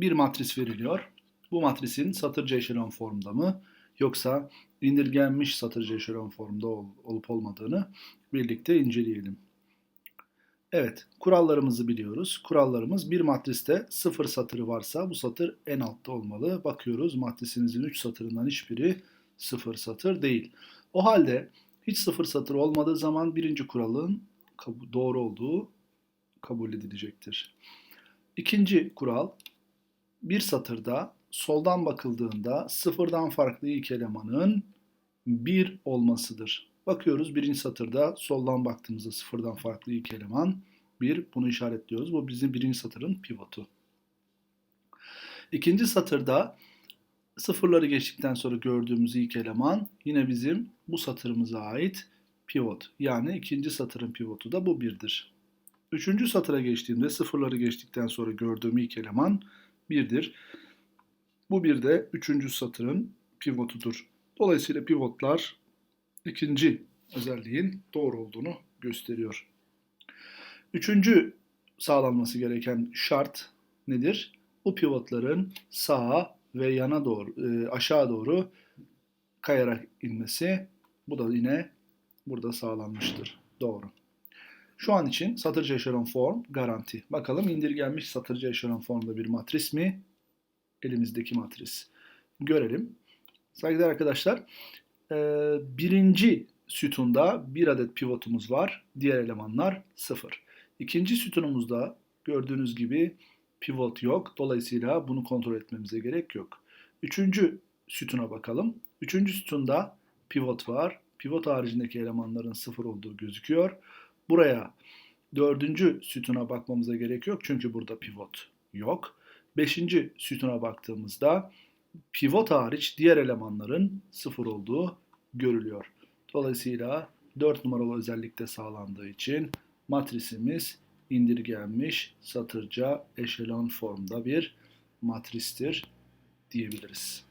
bir matris veriliyor. Bu matrisin satırca eşelon formda mı yoksa indirgenmiş satırca eşelon formda ol- olup olmadığını birlikte inceleyelim. Evet, kurallarımızı biliyoruz. Kurallarımız bir matriste sıfır satırı varsa bu satır en altta olmalı. Bakıyoruz matrisinizin 3 satırından hiçbiri sıfır satır değil. O halde hiç sıfır satır olmadığı zaman birinci kuralın doğru olduğu kabul edilecektir. İkinci kural bir satırda soldan bakıldığında sıfırdan farklı ilk elemanın bir olmasıdır. Bakıyoruz birinci satırda soldan baktığımızda sıfırdan farklı ilk eleman bir. Bunu işaretliyoruz. Bu bizim birinci satırın pivotu. İkinci satırda sıfırları geçtikten sonra gördüğümüz ilk eleman yine bizim bu satırımıza ait pivot. Yani ikinci satırın pivotu da bu birdir. Üçüncü satıra geçtiğimde sıfırları geçtikten sonra gördüğüm ilk eleman birdir. Bu bir de üçüncü satırın pivotudur. Dolayısıyla pivotlar ikinci özelliğin doğru olduğunu gösteriyor. Üçüncü sağlanması gereken şart nedir? Bu pivotların sağa ve yana doğru, e, aşağı doğru kayarak inmesi. Bu da yine burada sağlanmıştır. Doğru. Şu an için satırca eşelon form garanti. Bakalım indirgenmiş satırca eşelon formda bir matris mi? Elimizdeki matris. Görelim. Saygıdeğer arkadaşlar, e, birinci sütunda bir adet pivotumuz var. Diğer elemanlar sıfır. İkinci sütunumuzda gördüğünüz gibi pivot yok. Dolayısıyla bunu kontrol etmemize gerek yok. Üçüncü sütuna bakalım. Üçüncü sütunda pivot var. Pivot haricindeki elemanların sıfır olduğu gözüküyor. Buraya dördüncü sütuna bakmamıza gerek yok. Çünkü burada pivot yok. Beşinci sütuna baktığımızda pivot hariç diğer elemanların sıfır olduğu görülüyor. Dolayısıyla 4 numaralı özellikte sağlandığı için matrisimiz indirgenmiş satırca eşelon formda bir matristir diyebiliriz.